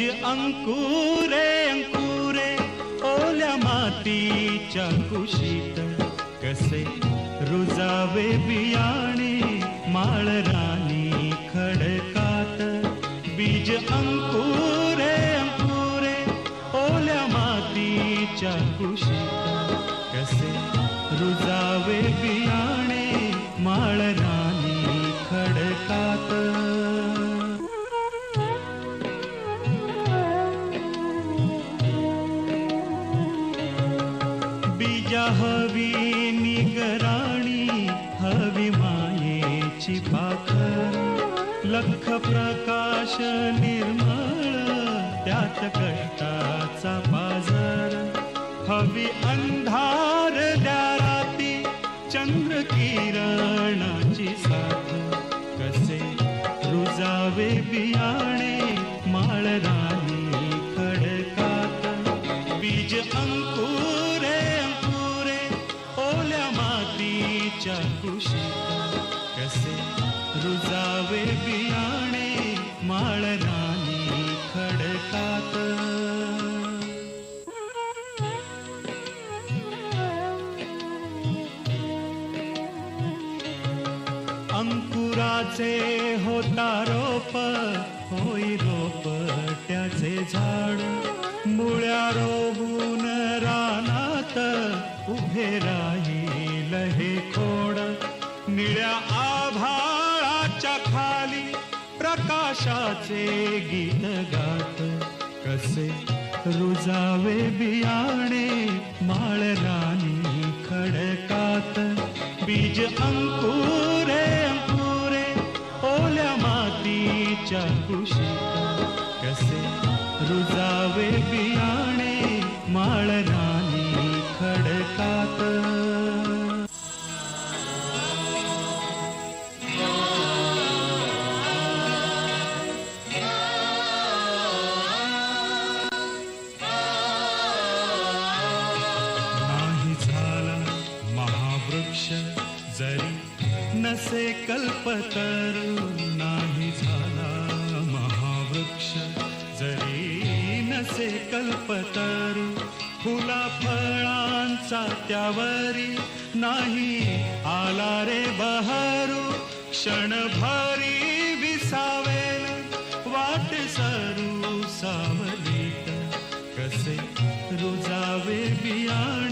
बीज अंकुरे अंकुरे ओल्या मातीच्या कुशीत कसे रुजावे बियाणे माळ राणी खडकात बीज अंकुरे अंकुरे ओल्या मातीच्या कुशीत बीजा हवी निगराणी हवी मायेची पाखर. लख प्रकाश निर्मळ त्यात कष्टाचा बाजार हवी अंधार द्या राती चंद्र किरणाची साथ. कसे रुजावे बियाणे मातीच्या कसे रुजावे बियाणे माळ राणी खडकात अंकुराचे होता रोप होई रोप त्याचे झाड. मुळ्या रोबून रानात उभे राहील हे खोड. निळ्या आभाळाच्या खाली प्रकाशाचे गीत गात. कसे रुजावे बियाणे माळरानी खडकात. बीज अंकुरे अंकुरे ओल्या मातीच्या कुशीत. कसे रुजावे बियाणे माळ कल्पतरू नाही झाला महावृक्ष. जरी नसे कल्पतरू फुला फळांचा त्यावरी नाही आला रे बहरू. क्षणभरी विसावेल वाट सरू सावलीत. कसे रुजावे बियाणे